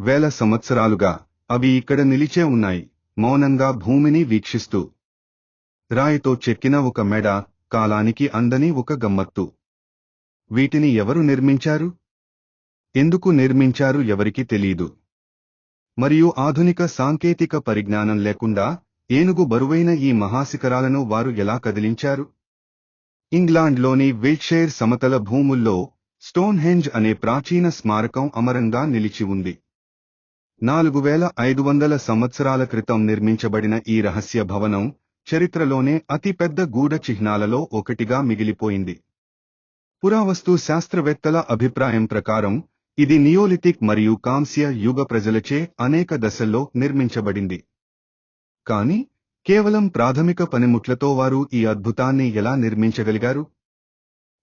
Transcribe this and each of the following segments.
వేల సంవత్సరాలుగా అవి ఇక్కడ నిలిచే ఉన్నాయి. మౌనంగా భూమిని వీక్షిస్తూ రాయితో చెక్కిన ఒక మెడ కాలానికి అందని ఒక గమ్మత్తు. వీటిని ఎవరు నిర్మించారు? ఎందుకు నిర్మించారు ఎవరికి తెలీదు. మరియు ఆధునిక సాంకేతిక పరిజ్ఞానం లేకుండా ఏనుగు బరువైన ఈ మహాశిఖరాలను వారు ఎలా కదిలించారు? ఇంగ్లాండ్లోని విల్షైర్ సమతల భూముల్లో స్టోన్హెంజ్ అనే ప్రాచీన స్మారకం అమరంగా నిలిచి ఉంది. నాలుగు వేల ఐదు వందల సంవత్సరాల క్రితం నిర్మించబడిన ఈ రహస్య భవనం చరిత్రలోనే అతిపెద్ద గూఢ చిహ్నాలలో ఒకటిగా మిగిలిపోయింది. పురావస్తు శాస్త్రవేత్తల అభిప్రాయం ప్రకారం ఇది నియోలిథిక్ మరియు కాంస్య యుగ ప్రజలచే అనేక దశల్లో నిర్మించబడింది. కాని కేవలం ప్రాథమిక పనిముట్లతో వారు ఈ అద్భుతాన్ని ఎలా నిర్మించగలిగారు?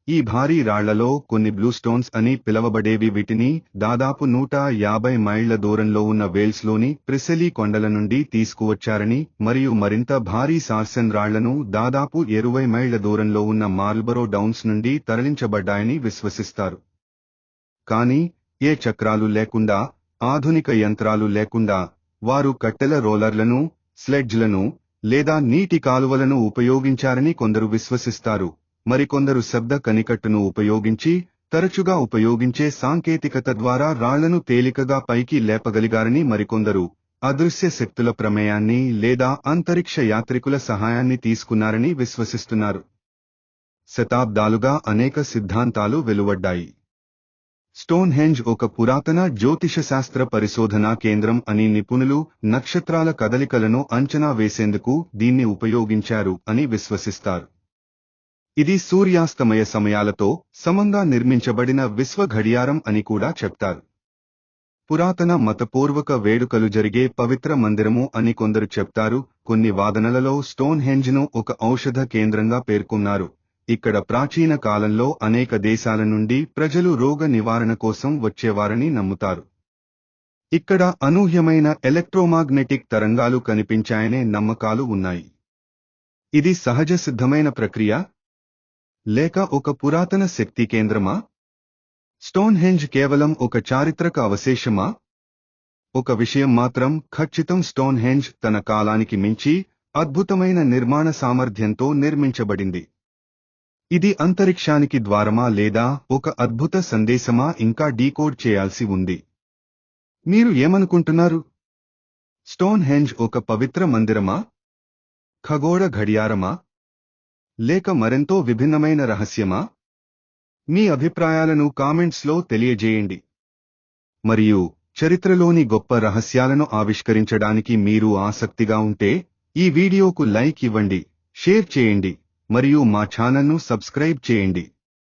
ఈ భారీ రాళ్ళలో కొన్ని బ్లూ స్టోన్స్ అని పిలవబడేవి వీటిని దాదాపు నూట యాభై మైళ్ళ దూరంలో ఉన్న వేల్స్లోని ప్రిసెలీ కొండల నుండి తీసుకువచ్చారని మరియు మరింత భారీ సార్సెన్ రాళ్ళను దాదాపు ఇరవై మైళ్ళ దూరంలో ఉన్న మార్ల్బరో డౌన్స్ నుండి తరలించబడ్డాయని విశ్వసిస్తారు. కానీ ఏ చక్రాలు లేకుండా ఆధునిక యంత్రాలు లేకుండా వారు కట్టెల రోలర్లను స్లెడ్జ్లను లేదా నీటి కాలువలను ఉపయోగించారని కొందరు విశ్వసిస్తారు. మరికొందరు శబ్ద కనికట్టును ఉపయోగించి తరచుగా ఉపయోగించే సాంకేతికత ద్వారా రాళ్ళను తేలికగా పైకి లేపగలిగారని మరికొందరు అదృశ్య శక్తుల ప్రమేయాన్ని లేదా అంతరిక్ష యాత్రికుల సహాయాన్ని తీసుకున్నారని విశ్వసిస్తున్నారు. శతాబ్దాలుగా అనేక సిద్ధాంతాలు వెలువడ్డాయి. స్టోన్ హెంజ్ ఒక పురాతన జ్యోతిషశాస్త్ర పరిశోధనా కేంద్రం అని నిపుణులు నక్షత్రాల కదలికలను అంచనా వేసేందుకు దీన్ని ఉపయోగించారు అని విశ్వసిస్తారు. ఇది సూర్యాస్తమయ సమయాలతో సమంగా నిర్మించబడిన విశ్వ గడియారం అని కూడా చెప్తారు. పురాతన మతపూర్వక వేడుకలు జరిగే పవిత్ర మందిరము అని కొందరు చెప్తారు. కొన్ని వాదనలలో స్టోన్ హెంజ్ను ఒక ఔషధ కేంద్రంగా పేర్కొన్నారు. ఇక్కడ ప్రాచీన కాలంలో అనేక దేశాల నుండి ప్రజలు రోగ నివారణ కోసం వచ్చేవారని నమ్ముతారు. ఇక్కడ అనూహ్యమైన ఎలక్ట్రోమాగ్నెటిక్ తరంగాలు కనిపించాయనే నమ్మకాలు ఉన్నాయి. ఇది సహజ సిద్ధమైన ప్రక్రియ లేక ఒక పురాతన శక్తి కేంద్రమా? స్టోన్ హెంజ్ కేవలం ఒక చారిత్రక అవశేషమా? ఒక విషయం మాత్రం ఖచ్చితం స్టోన్ హెంజ్ తన కాలానికి మించి అద్భుతమైన నిర్మాణ సామర్థ్యంతో నిర్మించబడింది. ఇది అంతరిక్షానికి ద్వారమా లేదా ఒక అద్భుత సందేశమా ఇంకా డీకోడ్ చేయాల్సి ఉంది. మీరు ఏమనుకుంటున్నారు? స్టోన్ హెంజ్ ఒక పవిత్ర మందిరమా? ఖగోళ ఘడియారమా లేక మరెంతో విభిన్నమైన రహస్యమా? మీ అభిప్రాయాలను కామెంట్స్లో తెలియజేయండి. మరియు చరిత్రలోని గొప్ప రహస్యాలను ఆవిష్కరించడానికి మీరు ఆసక్తిగా ఉంటే ఈ వీడియోకు లైక్ ఇవ్వండి షేర్ చేయండి మరియు మా ఛానల్ను సబ్స్క్రైబ్ చేయండి.